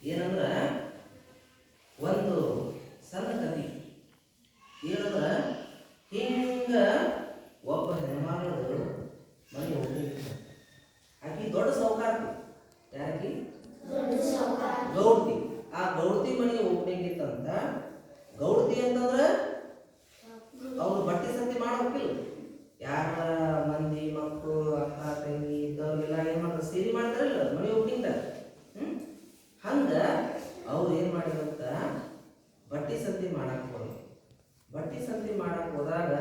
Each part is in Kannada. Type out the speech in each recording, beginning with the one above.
ಏನಂದ್ರ ಒಂದು ಸಣ್ಣ ಕಥೆ ಏನಂದ್ರ ಹಿಂಗ ಒಬ್ಬ ಹೆಣ್ಮಗಳು ಮನೆ ಹೋಗ್ಲಿಕ್ಕೆ ಆಕಿ ದೊಡ್ಡ ಸೌಕಾರ ಯಾರಕಿ ಗೌಡ್ತಿ ಆ ಗೌಡ್ತಿ ಮನೆ ಓಪನಿಂಗ್ ಇತ್ತಂತ ಗೌಡ್ತಿ ಅಂತಂದ್ರ ಅವ್ರು ಬಟ್ಟೆ ಸಂತೆ ಮಾಡ್ಬೇಕಿಲ್ಲ ಯಾರ ಮಂದಿ ಮಕ್ಕಳು ಅಕ್ಕ ತಂಗಿ ಇದ್ದವ್ರಿಗೆಲ್ಲ ಏನ್ ಮಾಡ್ತಾರೆ ಸೇರಿ ಮಾಡ್ತಾರಲ್ಲ ಮನೆ ಓಪನಿಂಗ್ದಾಗ ಹ್ಮ್ ಹಂಗ ಅವ್ರು ಏನ್ ಮಾಡಿರಂತ ಬಟ್ಟೆ ಸಂತೆ ಮಾಡಕ್ ಹೋದ್ರು ಬಟ್ಟೆ ಸಂತೆ ಮಾಡಕ್ ಹೋದಾಗ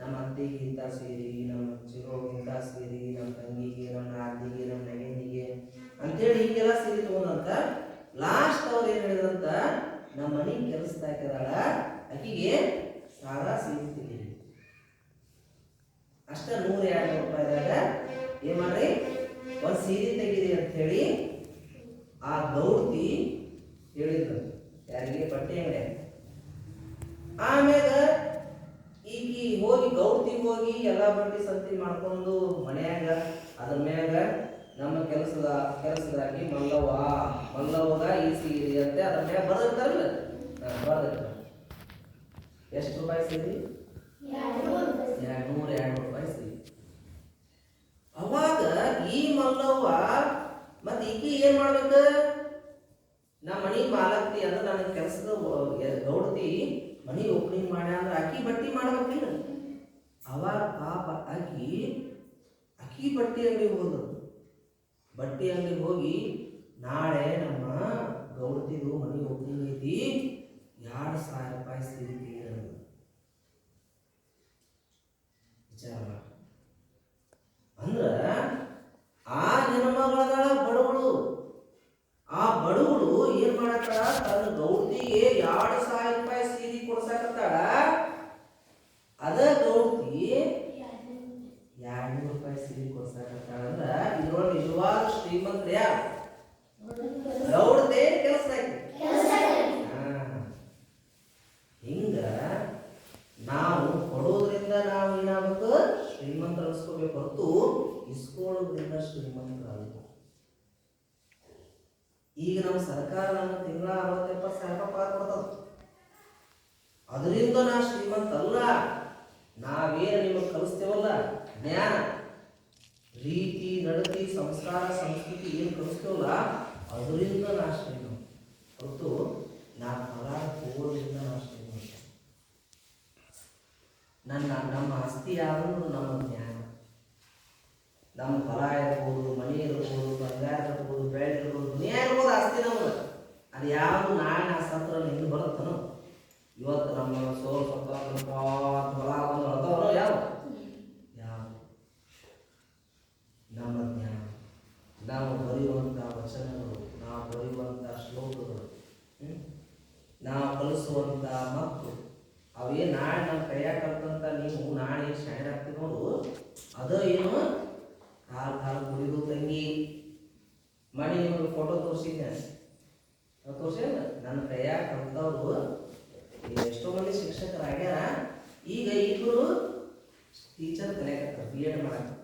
ನಮ್ಮ ಅತ್ತಿಗೆ ಇಂಥ ಸೀರೆ, ನಮ್ಮ ಚಿರೋಗೆ ಇಂಥ ಸೀರೆ, ನಮ್ಮ ತಂಗಿಗೆ, ನಮ್ಮ ನಾದಿಗೆ, ನಮ್ಮ ನಗನಿಗೆ ಅಂತೇಳಿ ಹಿಂಗೆಲ್ಲ ಸೀರೆ ತಗೊಂಡಂತ ಲಾಸ್ಟ್ ಅವ್ರು ಏನು ಹೇಳಿದಂತ ನಮ್ಮ ಮನೆ ಕೆಲಸದಾಕಿದಾಳ ಆಕಿಗೆ ಸಾಲ ಸೀರೆ ಅಷ್ಟ ನೂರ ಎರಡು ರೂಪಾಯಿದಾಗ ಏನು ಮಾಡ್ರಿ? ಒಂದು ಸೀರೆ ತೆಗೀರಿ ಅಂತ ಹೇಳಿ ಆ ದೌರ್ತಿ ಹೇಳಿದ್ರು ಯಾರಿಗೆ? ಬಟ್ಟೆ ಅಂಗಡಿ ಆಮ್ಯಾಗ ಈಕಿ ಹೋಗಿ ಗೌಡ್ತಿ ಹೋಗಿ ಎಲ್ಲ ಬಟ್ಟಿ ಸಂತಿ ಮಾಡ್ಕೊಂಡು ಮನ್ಯಾಗ, ಅದ್ರ ಮ್ಯಾಗ ನಮ್ಮ ಕೆಲಸದ, ಕೆಲಸದಾಗಿ ಮಲ್ಲವ್ವ ಮಲ್ಲವ್ವಗ ಈ ಸೀರೆ ಅಂತ, ಅದ್ರ ಮ್ಯಾಗ ಬರ್ದಿರ್ತಾರಲ್ಲ ಬರ್ದಿರ್ತಾರ ಎಷ್ಟು ರೂಪಾಯಿ ಸೀರೆ ನೂರ ಎರಡು ರೂಪಾಯಿ ಸೀರೆ ಅವಾಗ ಈ ಮಲ್ಲವ್ವ ಮತ್ತೆ ಈಕಿ ಏನ್ ಮಾಡ್ಬೇಕು? ನಮ್ಮ ಮನಿ ಮಾಲಕ್ತಿ ಅಂದ್ರೆ ನನ್ನ ಕೆಲಸದ ಗೌಡತಿ ಮನಿ ಓಪನಿಂಗ್ ಮಾಡ್ಯ ಅಂದ್ರೆ ಅಕ್ಕಿ ಬಟ್ಟಿ ಮಾಡ್ಬೇಕಿಲ್ಲ. ಅವಾಗ ಪಾಪ ಅಕ್ಕಿ ಅಕ್ಕಿ ಬಟ್ಟೆ ಅಂಗಡಿ ಹೋದರು ಬಟ್ಟೆ ಅಂಗಡಿ ಹೋಗಿ ನಾಳೆ ನಮ್ಮ ಗೌಡತಿದು ಮನೆಗೆ ಓಪನಿಂಗ್ ಐತಿ ಎರಡು ಸಾವಿರ ರೂಪಾಯಿ ಸಿಗುತ್ತೆ ವಿಚಾರ ಅಂದ್ರ ಆ ಹೆಣ್ಮಗಳದಾಳ ಬಡವಳು, ಆ ಬಡವಳು ಏನ್ ಮಾಡತ್ತಾಳ? ತನ್ನ ಗೌಡ್ತಿಗೆ ಎರಡು ಸಾವಿರ ರೂಪಾಯಿ ಸೀರೆ ಕೊಡ್ಸಾಕತ್ತಾಳ. ಅದ ರೂಪಾಯಿ ಸೀರೆ ಅಂದ್ರೆ ಇದ್ರೊಳಗೆ ನಿಜವಾದ ಶ್ರೀಮಂತ್ರ ಯಾರು? ಗೌಡತೆ ಕೆಲಸ ಹಿಂಗ ನಾವು ಕೊಡೋದ್ರಿಂದ ನಾವು ಏನಾಗಬೇಕು? ಶ್ರೀಮಂತರ ಅನ್ಸ್ಕೋಬೇಕು ಹೊರತು ಇಸ್ಕೊಳ್ಳೋದ್ರಿಂದ ಶ್ರೀಮಂತರಾಗಬೇಕು ಈಗ ನಮ್ಮ ಸರ್ಕಾರ ನಮ್ಮ ತಿಂಗಳ ಅರವತ್ತು ಎಪ್ಪತ್ತು ಸಾವಿರ ರೂಪಾಯಿ ಪಾರ್ ಕೊಡ್ತದ. ಅದರಿಂದ ನಾ ಶ್ರೀಮಂತ ಅಲ್ಲ. ನಾವೇನು ನಿಮಗೆ ಕಲಿಸ್ತೇವಲ್ಲ? ಜ್ಞಾನ. ರೀತಿ, ನಡತಿ, ಸಂಸ್ಕಾರ, ಸಂಸ್ಕೃತಿ ಏನು ಕಲಿಸ್ತೇವಲ್ಲ, ಅದರಿಂದ ನಾಶ ಶ್ರೀಮಂತ ಹೊರತು ನಾ ಪಗಾರ ತಗೊಳ್ಳೋದ್ರಿಂದ ನಾಶ ನನ್ನ ನಮ್ಮ ಆಸ್ತಿ ಯಾವುದು? ನಮ್ಮ ಜ್ಞಾನ. ನಮ್ಮ ಹೊಲ ಇರ್ಬೋದು, ಮನೆ ಇರ್ಬೋದು, ಬಂಗಾರ ಇರ್ಬೋದು ಬೆಳೆ ಇರ್ಬೋದು, ಮನೆ ಇರ್ಬೋದು ಆಸ್ತಿ ನಮ್ಮ ಅದು ಯಾವುದು ನಾಳೆ ನಾ ಸತ್ರ ನಿಂದು ಬರುತ್ತನೋ ಇವತ್ತು ನಮ್ಮ ಸೋಲ್ ಸತ್ತ ಹೊಲ ಒಂದು ಅದಾವನೋ ಯಾವ ಯಾವ ನಮ್ಮ ಜ್ಞಾನ ನಾವು ಬರೆಯುವಂಥ ವಚನಗಳು ನಾವು ಬರೆಯುವಂಥ ಶ್ಲೋಕಗಳು ಹ್ಮ್? ನಾವು ಕಲಿಸುವಂಥ ಮಕ್ಕಳು ಅವೇ ನಾಳೆ ನಮ್ಮ ಕೈಯಾಗ ಕಲ್ತಂತ ನೀವು ನಾಳೆ ಶಾಣೆ ನೋಡು ಅದ ಏನು ಕಾಲು ಕಾಲು ಕುಡಿದು ತಂಗಿ ಮನೆ ನಿಮಗೆ ಫೋಟೋ ತೋರಿಸಿದ್ದೆ ತೋರಿಸಿಲ್ಲ ನನ್ನ ಕೈಯಾಗ ಅಂಥವ್ರು ಎಷ್ಟೋ ಮಂದಿ ಶಿಕ್ಷಕರಾಗ್ಯಾರ. ಈಗ ಇಬ್ಬರು ಟೀಚರ್ ಕಲಿಯಕತ್ತಾರ ಬಿ ಎಡ್ ಮಾಡಕ್ಕೆ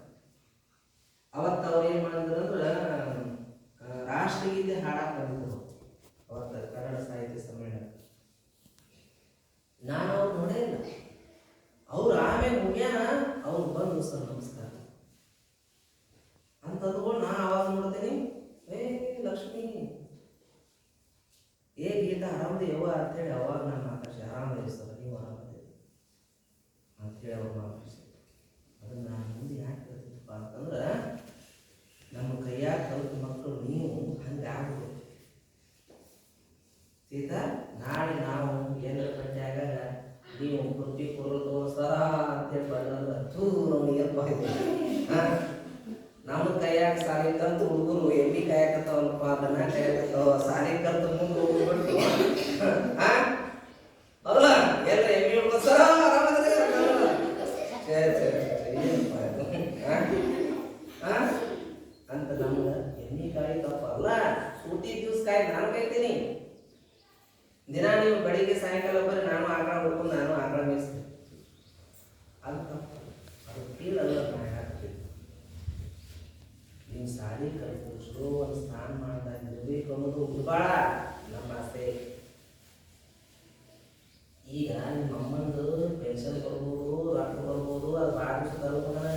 ಅವತ್ತು ಅವ್ರು ಏನು ಮಾಡಿದ್ರು ಅಂದ್ರೆ ರಾಷ್ಟ್ರಗೀತೆ ಹಾಡಕ್ಕೆ ಬಂದಿದ್ರು ಅವತ್ತು ಕನ್ನಡ ಸಾಹಿತ್ಯ ಸಮ್ಮೇಳನ. ನಾನು ಅವ್ರು ನೋಡೇ ಇಲ್ಲ. ಅವ್ರು ಆಮೇಲೆ ಮುಗ್ಯಾನ, ಅವ್ರು ಬಂದು ಸರ್ ನಮಸ್ಕಾರ. ಅಂತ ನಾ ಅವಾಗ ನೋಡ್ತೀನಿ ಏ ಲಕ್ಷ್ಮಿ. ಏ ಗೀತಾ, ಆರಾಮದಿ? ಯವ್ವ, ಅಂತೇಳಿ ಅವಾಗ ನಾನು ಆಕಾಶ ಆರಾಮದಿ ಸರ್, ನೀವು ಆರಾಮದಿ ಅಂತೇಳಿ ಅವ್ರು ಮಾತಾಡ್ಸಿ ಅದನ್ನ ನಾನು ಮುಂದೆ ಯಾಕೆ ಹೇಳ್ತಿದ್ದಪ್ಪ ಅಂತಂದ್ರೆ ನಮ್ಮ ಕೈಯಾಗ ಕಲಿತ ಮಕ್ಕಳು ನೀವು ಹಂಗೆ ಆಗ್ಬೇಕು ಸೀತಾ ನಾಳೆ ನಾವು ಎಲ್ಲರ ಪಂಚಾಗ ನೀವು ಕುರ್ಚಿ ಕೊಡೋದು ಸರ ಅಂತೇಳಿ ಬಂದ್ರೆ ಥೂ ನಮ್ಗೆ ಎಪ್ಪ ನಮ್ಮ ಕೈಯಾಗ ಸಾಲಿ ಕಲ್ತು ಹುಡುಗರು ಎಮ್ಮಿ ಕಾಯಕತ್ತಾವಲ್ಪ ದನ ಕಾಯಕತ್ತಾವ ಸಾಲಿ ಕಲ್ತು ಮುಂದೆ ಹೋಗ್ಬಿಟ್ಟು ಆ? ಹೌದಲ್ಲ ಎಲ್ಲ ಎಮ್ಮಿ ಹುಡುಗ ಸರ ಆರಾಮದ್ರಿ ಛೇ, ಛೇ, ಛೇ, ಏನಪ್ಪ ಇದು? ಆ? ಆ? ಅಂತ ನಮ್ಗೆ ಎಮ್ಮಿ ಕಾಯಿ ತಪ್ಪ ಅಲ್ಲ ಸೂಟಿ ದಿವ್ಸ ಕಾಯಿ ನಾನು ಕಾಯ್ತೀನಿ ದಿನ ನೀವು ಬೆಳಿಗ್ಗೆ ಸಾಯಂಕಾಲ ಬರ್ರಿ ನಾನು ಆಕಳ ಹುಡ್ಕೊಂಡು ನಾನು ಆಕಳ ಮೇಯಿಸ್ತೀನಿ ಅದು ತಪ್ಪು ಅದು ಕೀಳಲ್ಲ ನಾನು ಸಾಲಿ ಒಂದು ಉಳ್ಬಾಳ ನಮ್ಮ ಆಸೆ. ಈಗ ನಿಮ್ಮ ಅಮ್ಮಂದು ಪೆನ್ಷನ್ ಕೊಡ್ಬೋದು ರೊಕ್ಕ ಕೊಡ್ಬೋದು ಅದು ಭಾಳ ದಿವಸ ಅಂತ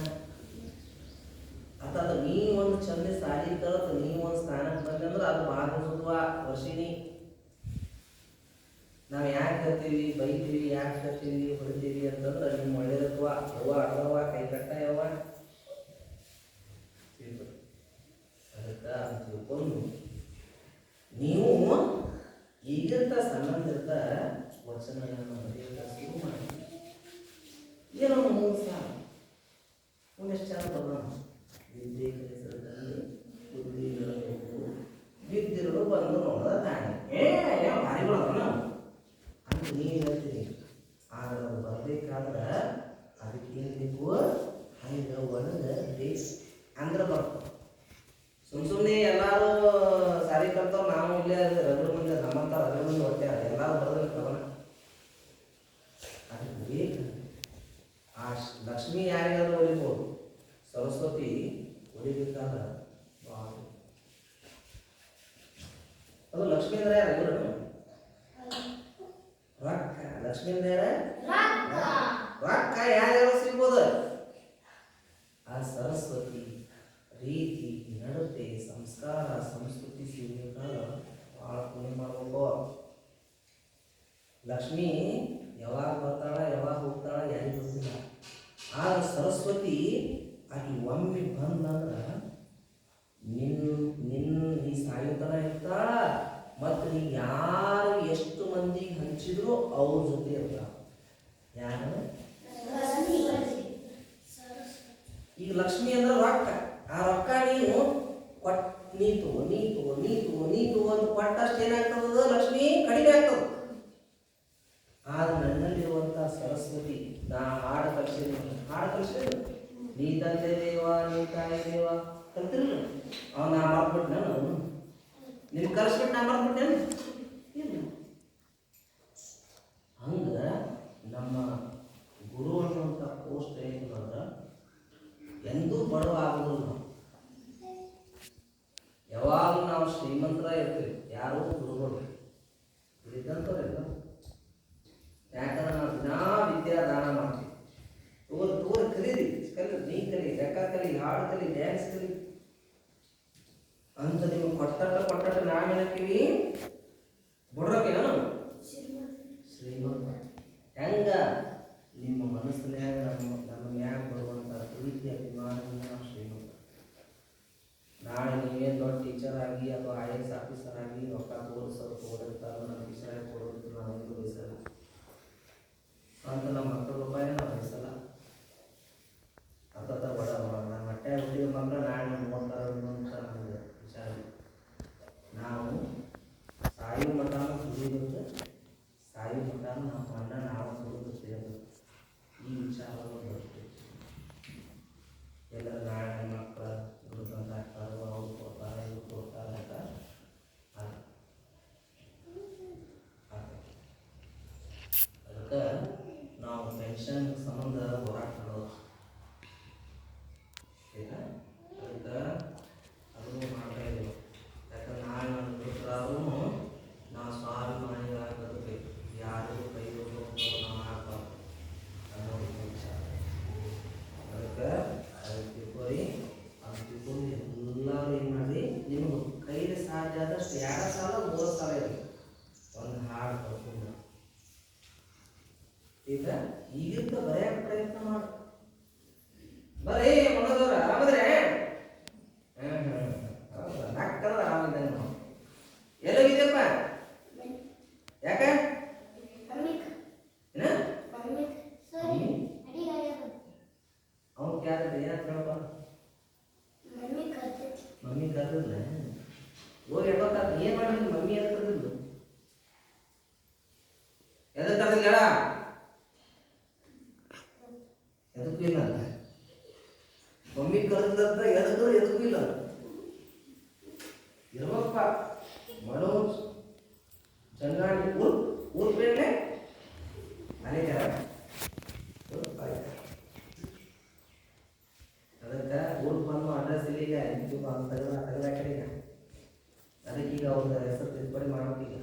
ಅಥವಾ ನೀ ಒಂದು ಚಂದ ಸಾಲಿ ಕಳ್ತು ನೀ ಒಂದು ಸ್ಥಾನಕ್ಕೆ ಬಂದೆ ಅಂದ್ರೆ ಅದು ಭಾಳ ದಿವಸದ್ವ ವರ್ಷಿನಿ ನಾವು ಯಾಕೆ ಕತ್ತೀವಿ ಬೈತೀವಿ, ಯಾಕೆ ಕತ್ತೀವಿ ಹೊಡಿತೀವಿ ಅಂತಂದ್ರೆ ನಿಮ್ಮ ಒಳ್ಳೇದತ್ವ ಅವ್ವ ಅಡವ ಕೈ ಕಟ್ಟ ಯವ್ವ ಅದಕ್ಕೆ ಅಂತ ತಿಳ್ಕೊಂಡು ನೀವು ಈಗಿಂತ ಸಣ್ಣದಿರ್ತ ವಚನಗಳನ್ನು ಬರೆಯೋಕೆ ಶುರು ಮಾಡಿ. ಏನೋ ಮೂರು ಸಾಲ ಒಂದಷ್ಟು ಚೆನ್ನಾಗಿ ಬರೋಣ ವಿದ್ಯೆ ಕಲಿಸದಲ್ಲಿ ಬುದ್ಧಿ ಇರಬೇಕು. ಬಿದ್ದಿರಲು ಬಂದು ನೋಡದ ತಾನೆ. ಏ ಬರೋಣ ಅಂತ ನೀವು ಹೇಳ್ತೀರಿ ಆದ್ರೆ ಬರಬೇಕಾದ್ರೆ ಅದಕ್ಕೆ ಬೇಕು? ಹಂಗೆ ಒಳಗೆ ಬೇಸ್ ಅಂದ್ರೆ ಬರ್ತದೆ ಸುಮ್ ಸುಮ್ಮನೆ ಎಲ್ಲಾರು, ಸಾರಿ ಕಲ್ತವ್ ನಾವು ಇಲ್ಲೇ ರಗಡ ಮಂದಿ ನಮ್ಮಂತ ರಗಡ ಮಂದಿ ಹೊಟ್ಟೆ ಎಲ್ಲಾರು ಬರೋದ್ರ ಕವನ ಅದಕ್ಕೆ ಬೇಕು ಆ ಶ- ಲಕ್ಷ್ಮಿ ಯಾರಿಗಾದ್ರೂ ಹೊಡಿಬೋದು ಸರಸ್ವತಿ ಹೊಡಿಬೇಕಾದ್ರೆ ಭಾಳ ಅದು ಲಕ್ಷ್ಮೀ ಅಂದ್ರೆ ಯಾರು? ಇವ್ರು ರೊಕ್ಕ. ಲಕ್ಷ್ಮೀ ಅಂದ್ರೆ ರೊಕ್ಕ. ಯಾರ್ಯಾರು ಸಿಗ್ಬೋದು? ಆ ಸರಸ್ವತಿ ರೀತಿ ನಡತೆ ಸಂಸ್ಕಾರ ಸಂಸ್ಕೃತಿ ಸಿಗ್ಬೇಕಾದ್ರೆ ಭಾಳ ಪುಣ್ಯ ಮಾಡ್ಬೇಕು. ಲಕ್ಷ್ಮಿ ಯಾವಾಗ ಬರ್ತಾಳ ಯಾವಾಗ ಹೋಗ್ತಾಳ ಯಾರಿಗೆ ಗೊತ್ತಿಲ್ಲ ಆಗ ಸರಸ್ವತಿ ಆಕಿ ಒಮ್ಮೆ ಬಂದಂದ್ರ ನಿನ್ ನಿನ್ ನೀ ಸಾಯುತನ ಇರ್ತಾಳ ಮತ್ತು ನೀ ಯಾರು ಎಷ್ಟು ಮಂದಿಗೆ ಹಂಚಿದ್ರು ಅವ್ರ ಜೊತೆ ಇರ್ತಾಳ ಯಾರು ಈಗ ಲಕ್ಷ್ಮಿ ಅಂದ್ರೆ ರೊಕ್ಕ ಆ ರೊಕ್ಕ ನೀನು ಕೊಟ್ ನೀ ತಗೋ ನೀ ತಗೋ ನೀ ತಗೋ ನೀ ತಗೋ ಅಂತ ಕೊಟ್ಟಷ್ಟು ಏನಾಗ್ತದ ಲಕ್ಷ್ಮಿ ಕಡಿಮೆ ಆಗ್ತದ? ಆದ್ರೆ ನನ್ನಲ್ಲಿರುವಂತ ಸರಸ್ವತಿ, ನಾ ಹಾಡ ಕಲಿಸಿದ ಹಾಡ ಕಲಿಸಿದ ನೀ ತಂದೆ ದೇವ, ನೀ ತಾಯಿ ದೇವ ಕಲ್ತಿರಲ್ಲ ಅವನ ನಾ ಮಾಡ್ಬಿಟ್ಟು ನಾನು ನಿನ್ ಕಲಿಸ್ಬಿಟ್ಟು ನಾ ಮಾಡ್ಬಿಟ್ಟೇನು ಇಲ್ಲ. ಹಂಗ ನಮ್ಮ ಗುರು ಅನ್ನುವಂಥ ಪೋಸ್ಟ್ ಏನಂದ್ರೆ ಎಂದೂ ಬಡವ ಆಗೋದಿಲ್ಲ ಯಾವಾಗ ನಾವು ಶ್ರೀಮಂತರ ಇರ್ತೀವಿ. ಯಾರು ಗುರುಗಳು ಇದ್ದಂಥವ್ರೆಲ್ಲ ಯಾಕಂದ್ರೆ ನಾವು ದಿನಾ ವಿದ್ಯಾ ದಾನ ಮಾಡ್ತೀವಿ. ತೋರ್ ತೋರ್ ಕಲೀರಿ, ಕಲಿ, ನೀ ಕಲಿ, ಲೆಕ್ಕ ಕಲಿ, ಹಾಡು ಕಲಿ, ಡ್ಯಾನ್ಸ್ ಕಲಿ. ಅಂತ ನಿಮ್ಗೆ ಕೊಟ್ಟಟ್ಟ ಕೊಟ್ಟಟ್ಟ ನಾವೇನಕ್ಕಿವಿ ಬುಡ್ರಕ್ಕೆ ಶ್ರೀಮಂತ. ಹೆಂಗ? ನಿಮ್ಮ ಮನಸ್ಸಿನ ನಮ್ಮ ನಮ್ಮ ಮ್ಯಾಗ ಬರುವಂಥ ಪ್ರೀತಿ ನಾವು ಶ್ರೀಮಂತ ನಾಳೆ ನೀವೇನು ದೊಡ್ಡ ಟೀಚರ್ ಆಗಿ ಅಥವಾ ಐ ಎಸ್ ಆಫೀಸರ್ ಆಗಿ ರೊಕ್ಕ ತೋರಿಸೋದು ತೋರಿರ್ತಾರೆ ನಮ್ಮ ಟೀಚರ್ ಕೊಡೋದು ನಾವು ಎಂದು ಬಯಸಲ್ಲ ಅಂತ ನಮ್ಮ ಮಕ್ಕಳ ರೂಪಾಯಿ ನಾವು ಬಯಸಲ್ಲ ಹತ್ತತ್ತ ಬಡ ನಮ್ಮ ಹೊಟ್ಟೆ ಹುಟ್ಟಿದ ಮಕ್ಕಳು ನಾಳೆ ನಮ್ಮ ನೋಡ್ತಾರೆ ಅಂತ ನಮ್ಗೆ ವಿಚಾರ ಇಲ್ಲ. ನಾವು ಸಾಯು ಮಠನ ದುಡಿಬೇಕು ಸಾಯು ಮಠನ ನಮ್ಮ ಅಣ್ಣ ನಾವು ದುಡಿದು ಸೇರಬೇಕು ಈ ವಿಚಾರವನ್ನು ಬರುತ್ತೆ ಎಲ್ಲರ ನಾಳೆ ನಮ್ಮ ಮಕ್ಕಳು ದುಡ್ಕೊಂತ ಹಾಕ್ತಾರೆ ಅವ್ರು ಕೊಡ್ತಾರೆ ಇವ್ರು ಕೊಡ್ತಾರೆ ಅಂತ ಆಗ್- ಆಗ್ತದೆ. ಅದಕ್ಕೆ ನಾವು ಪೆನ್ಷನ್ ಸಂಬಂಧ ಹೋರಾಟ ಮಾಡೋದು ಆಯ್ತಾ? ಅದಕ್ಕೆ ಅದನ್ನು ಮಾಡ್ತಾ ಇದ್ದೀವಿ ಯಾಕಂದ್ರೆ ನಾಳೆ ನನ್ನ ದುಡ್ಡಾದ್ರೂ ನಾವು ಸ್ವಾಭಿಮಾನಿಗಳಾಗಿ ಬದುಕಬೇಕು ಯಾರಿಗೂ ಕೈ ಹೋಗ್ಬೇಕು ನಾವು ಆಗ್ಬಾರ್ದು ಅನ್ನೋದು ವಿಚಾರ ಅದಕ್ಕೆ ಅದಕ್ಕೆ ತಿಳ್ಕೊಳ್ಳಿ ಅದು ತಿಳ್ಕೊಂಡು ಎಲ್ಲರೂ ಏನು ಮಾಡಿ ನಿಮ್ಗೆ ಕೈಲಿ ಸಾಧ್ಯ ಆದಷ್ಟು ಎರಡು ಸಾವಿರ ಮೂರು ಸಾವಿರ ಇರಲಿ ಒಂದು ಹಾಡು ಕರ್ಕೊಂಡು ಈಗ ಈಗಿಂದ ಬರೆಯಕ್ಕೆ ಪ್ರಯತ್ನ ಮಾಡ. ಬರೇ ಮನೋದವ್ರ ಆರಾಮದ್ರೆ ನಾಲ್ಕಂದ್ರೆ ಆರಾಮಿದ್ದೆ ನಾವು ಎಲ್ಲೋಗಿದ್ಯಪ್ಪ ಯಾಕ ಏನ ಅವ್ನು ಕ್ಯಾರ ಏನಂತ ಹೇಳಪ್ಪ ಮಮ್ಮಿ ಕರೆದಿಲ್ಲ ಹೋಗಿ ಎಪ್ಪತ್ತಾಗ ಏನು ಮಾಡಿದ್ರು ಮಮ್ಮಿ ಅಂತ ಕರೆದಿದ್ದು ಎದಕ್ಕೆ ಎದಕ್ಕೂ ಇಲ್ಲ ಅಂತ. ಮಮ್ಮಿ ಕರೆದಂತ ಎದಕ್ಕೂ ಎದಕ್ಕೂ ಇಲ್ಲ ಇರ್ಬೇಕಪ್ಪ ಮನೋಜ್, ಚಂದ್ರಾಣಿ, ಊರ್ ಊರ್ ಬೇರೆ ಅದೇ ಅದಕ್ಕೆ ಊರ್ ಬಂದು ಅಡ್ರೆಸ್ ಇಲ್ಲ ಈಗ ಇದು ಬಂದು ತೆಗೆದ ತೆಗೆದ ಕಡೆಗೆ ಅದಕ್ಕೆ ಈಗ ಅವ್ರ ಹೆಸರು ತಿದ್ದುಪಡಿ ಮಾಡ್ಬೇಕೀಗ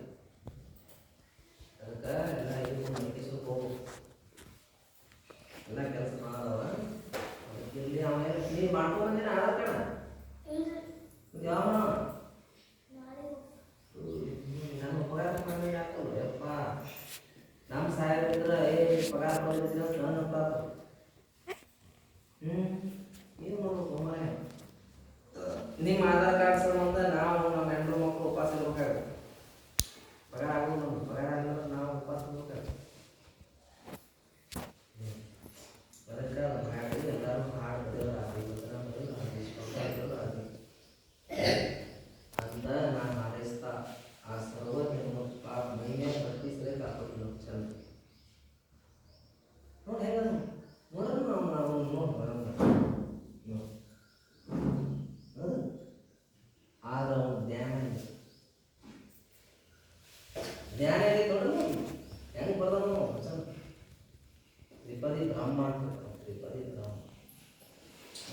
ಧ್ಯಾನ ಎಲ್ಲಿ ನೋಡ್ರಿ ಹೆಂಗೆ ಬರ್ದನು ವಚನ ತ್ರಿಪದಿ ಬ್ರಹ್ಮ ಅಂತ ತ್ರಿಪದಿ ಬ್ರಹ್ಮ.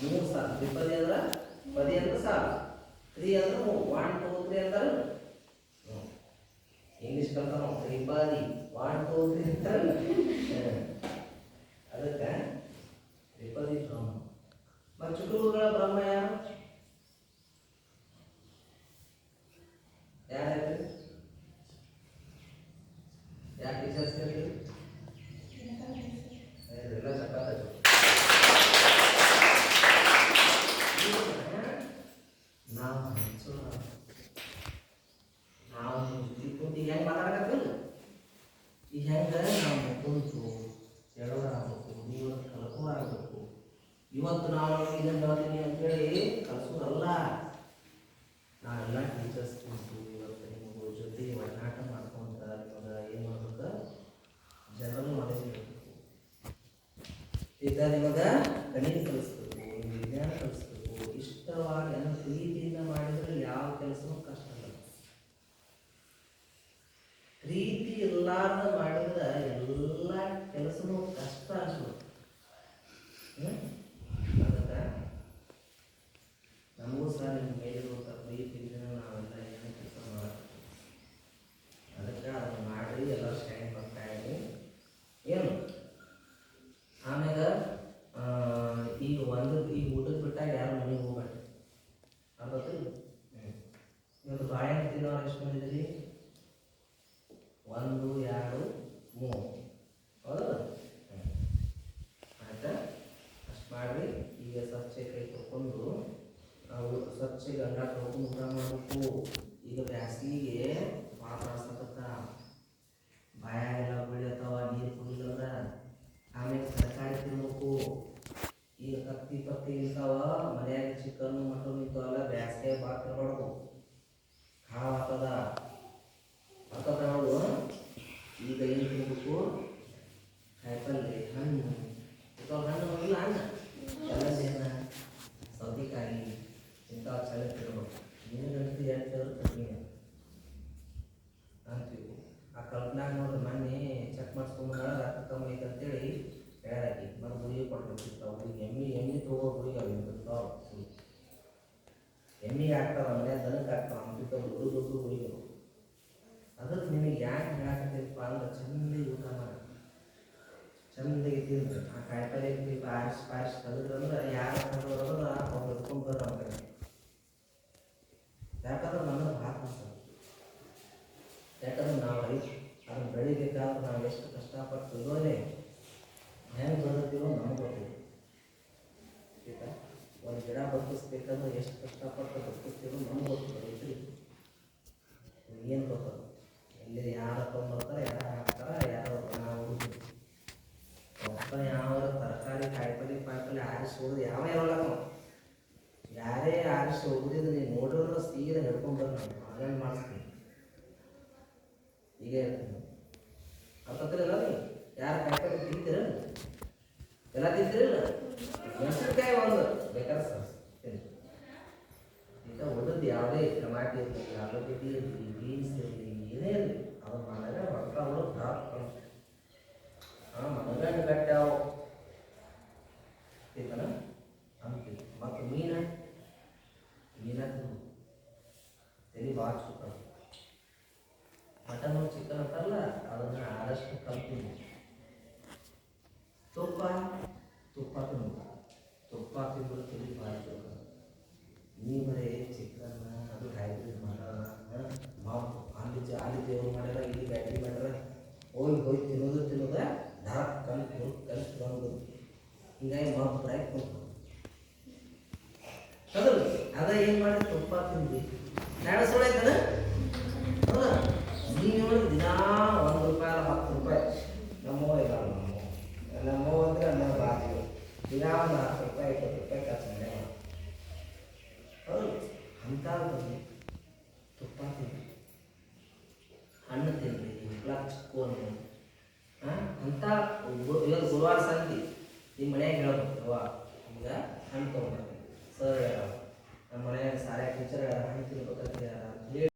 ಮೂರು ಸಾಲ. ತ್ರಿಪದಿ ಅಂದ್ರೆ ಪದಿ ಅಂದ್ರೆ ಸಾಲ. ತ್ರೀ ಅಂದ್ರೆ ಒನ್ ಟೂ, ತ್ರೀ ಅಂತಾರೆ. ಇಂಗ್ಲೀಷ್ ಕಲ್ತಾನ ತ್ರಿಪದಿ ಒನ್ ಟೂ, ತ್ರೀ ಅದಕ್ಕೆ ತ್ರಿಪದಿ ಬ್ರಹ್ಮ. ಮತ್ತು ಚುಟುಕುಗಳ ಬ್ರಹ್ಮ ಯಾರು ಯಾಕೆ ಟೀಚರ್ಸ್ ಕರೀರಿ ಎಲ್ಲ ಚಪಾತಿ ನಾವು ಹಂಚೋಣ ನಾವು ಕುಂತು ಈಗ ಹೆಂಗೆ ಮಾತಾಡಕತ್ತಿಲ್ಲ ಈಗ ಹೆಂಗೆ ನಾವು ಕುಂತು ಎಡವರ ಆಗ್ಬೇಕು ನೀವು ಕಲ್ಕೋರ ಆಗ್ಬೇಕು ಇವತ್ತು ನಾವು ಇದನ್ನು ಹೇಳ್ತೀನಿ ಅಂತೇಳಿ ಕಲಿಸೋದಲ್ಲ ನಾವೆಲ್ಲ ಟೀಚರ್ಸ್ ಕುಂತು ಇವತ್ತು ನಿಮಗೂ ಜೊತೆ ಒಡನಾಟ ಮಾಡ್ಕೊಂತ ನಿಮಗೆ ಏನು ಮಾಡ್ಬೇಕು ಜನರಲ್ ನಾಲೆಜ್ ಇರಬೇಕು ಈಗ ನಿಮಗೆ ಗಣಿತ ಕಲಿಸ್ಬೇಕು ವಿಜ್ಞಾನ ಕಲಿಸ್ಬೇಕು ಇಷ್ಟವಾಗಿ ಅನ್ನೋ ಪ್ರೀತಿಯಿಂದ ಮಾಡಿದ್ರೆ ಯಾವ ಕೆಲಸನೂ ಕಷ್ಟ ಅಲ್ಲ ಪ್ರೀತಿ ಇಲ್ಲಾರ್ದ ಮಾಡಿದ್ರೆ ಎಲ್ಲ ಕೆಲಸನೂ ಕಷ್ಟ ಅನ್ಸ್ಬೇಕು ಹ್ಮ್? ಅದಕ್ಕೆ ನಮಗೂ ಸಹ ನಿಮ್ಮ ಮೇಲಿರುವಂಥ ಪ್ರೀತಿಯಿಂದ ನಾವೆಲ್ಲ ಏನು ಕೆಲಸ ಮಾಡಬೇಕು ಅದಕ್ಕೆ ಅದನ್ನು ಮಾಡಿ ಎಲ್ಲ ಶಾಣೆ ಬರ್ತಾ ಇದ್ದೀವಿ ಏನು ಆಮ್ಯಾಗ ಆ, ಈಗ ಒಂದು ಈಗ ಊಟಕ್ಕೆ ಬಿಟ್ಟಾಗ ಯಾರು ಮನೆಗೆ ಹೋಗ್ಬೇಡಿ ಅರ್ಥಾತಿಲ್ಲ ಇವತ್ತು ಬಾಳೆಹಣ್ಣು ತಿನ್ನೋರು ಎಷ್ಟು ಮಂದಿ ಇದೀರಿ ಒಂದು ಎರಡು ಮೂರು ಹೌದಲ್ಲ ಹ್ಮ್. ಆಯ್ತಾ ಅಷ್ಟು ಮಾಡ್ರಿ ಈಗ ಸ್ವಚ್ಛ ಕೈ ತೊಗೊಂಡು ನಾವು ಸ್ವಚ್ಛ ಗಂಡ ತೊಗೊಂಡು ಊಟ ಮಾಡಬೇಕು ಈಗ ಬ್ಯಾಸಿಗೆ ಭಾಳ ತ್ರಾಸತ್ತ ಬಾಯಾಗೆಲ್ಲ ಬೆಳಿಯತ್ತವ ನೀರು ಕುಡಿದಂದ್ರೆ ಆಮೇಲೆ ತರಕಾರಿ ತಿನ್ಬೇಕು ಈಗ ಕತ್ತಿ ಪತ್ತಿ ಇರ್ತಾವ ಮನ್ಯಾಗ ಚಿಕನ್ ಮಟನ್ ಇಂಥವೆಲ್ಲ ಬ್ಯಾಸಿಗೆ ಭಾಳ ತಿನ್ಬಾರ್ದು ಹಾವು ಆಗ್ತದ ಆಗ್ತದ ನೋಡು ಈಗ ಏನು ತಿನ್ಬೇಕು ಕಾಯಿಪಲ್ಲೆ ಹಣ್ಣು ಇಂಥವು ಹಣ್ಣು ಇಲ್ಲ ಹಣ್ಣು ಕಲ್ಲಂಗಡಿ ಸೌತೆಕಾಯಿ ಇಂಥವು ಚಳಿ ತಿನ್ಬೇಕು ನೀರಿನಂತೂ ಎರಡು ತಿಂದ್ರೆ ಕಡಿಮೆ ಅಂತೀವಿ ಆ ಕಲ್ಪನಾಗ ನೋಡ್ರಿ ಮೊನ್ನೆ ಚೆಕ್ ಮಾಡಿಸ್ಕೊಂಬಂದ ರಕ್ತ ಕಮ್ಮಿ ಐತೆ ಅಂತೇಳಿ ಹೇಳಾಕಿ ಮತ್ತೆ ಗುಳಿಗೆ ಕೊಟ್ಬಿಟ್ಟಿರ್ತಾವ ಈಗ ಎಮ್ಮಿ ಎಮ್ಮಿ ತಗೋ ಗುಳಿಗೆ ಅವು ಇರ್ತಾವ ಎಮ್ಮಿಗೆ ಆಗ್ತಾವ ಮನೆ ದನಕ್ಕೆ ಆಗ್ತಾವ ಅಂತಿರ್ತಾವ ದೊಡ್ಡ ದೊಡ್ಡ ಗುಳಿಗಳು ಅದಕ್ಕೆ ನಿಮಗೆ ಯಾಕೆ ಹೇಳಾಕತ್ತೀನಪ್ಪ ಅಂದ್ರೆ ಚಂದ ಊಟ ಮಾಡಿ. ಚಂದಾಗಿ ತಿಂದು ಆ ಕಾಯಿಪಲ್ಲೆ ತಿಂದು ಪಾಯ್ಸ್ ಪಾಯ್ಸ್ ತೆಗೆದಂದ್ರೆ ಯಾರು ಬರೋದ್ರ ಅವ್ರು ಎತ್ಕೊಂಡು ಬರೋ ಕಡೆ. ಯಾಕಂದ್ರೆ ನನಗೆ ಭಾಳ ಕಷ್ಟ ಯಾಕಂದ್ರೆ ನಾವು ರೈತ ಅದನ್ನು ಬೆಳಿಬೇಕಾದ್ರೆ ನಾವು ಎಷ್ಟು ಕಷ್ಟಪಟ್ಟು ಇರೋದೇ ಹೆಂಗೆ ಬೆಳೆದಿವೋ ನಮಗೆ ಗೊತ್ತಿದೆ ಆಯ್ತಾ? ಒಂದು ಗಿಡ ಬದುಕಿಸ್ಬೇಕಂದ್ರೆ ಎಷ್ಟು ಕಷ್ಟಪಟ್ಟು ಬದುಕಿಸ್ತೀವೋ ನಮ್ಗೆ ಗೊತ್ತಿದೆ ಏನು ಗೊತ್ತದ ಎಲ್ಲಿ ಯಾರು ತೊಗೊಂಬರ್ತಾರೆ ಯಾರು ಹಾಕ್ತಾರೆ ಯಾರು ನಾವು ಒಬ್ಬ ಯಾವ ತರಕಾರಿ ಕಾಯಿಪಲ್ಲೆ ಪಾಯಿಪಲ್ಲೆ ಆರಿಸಿ ಹೋಗೋದು ಯಾವ ಇರೋಲ್ಲ ಯಾರೇ ಆರಿಸಿ ಹೋಗುದಿದ್ರೆ ನೀವು ನೋಡಿದ್ರೆ ಸೀದಾ ಹಿಡ್ಕೊಂಡ್ಬರ್ರಿ ನಾನು. ಆನ್ಲೈನ್ ಮಾಡಿಸ್ತೀನಿ. ಹೀಗೆ ಇರ್ತೀನಿ ಅರ್ಥತ್ತಿರಲ್ಲ ನೀವು ಯಾರು ಕಾಯಿಪಲ್ಲೆ ತಿಂತೀರ? ಎಲ್ಲ ತಿಂತೀರಲ್ಲ? ಮೆಣಸಿನ್ಕಾಯಿ ಒಂದು. ಬೇಕಾದ್ರೆ ಸರ್ ತಿನ್ನಿ ಈಗ ಉಳಿದದ್ದು ಯಾವುದೇ ಟಮಾಟಿ ಇರಲಿ ಆಲೂಗಡ್ಡೆ ಇರಲಿ ಬೀನ್ಸ್ ಇರಲಿ ಏನೇ ಇರಲಿ ಅದು ಮಾಡಿದ್ರೆ ರೊಕ್ಕ ಅವರು ದಾಪ್ ಹಾಂ ಮನಗಂಡು ಗಟ್ಟಾವು ಆಯ್ತನ ಅಂತೀವಿ ಮತ್ತು ಮೀನ ಮೀನ ತಿನ್ನು ತಲೆ ಭಾಳ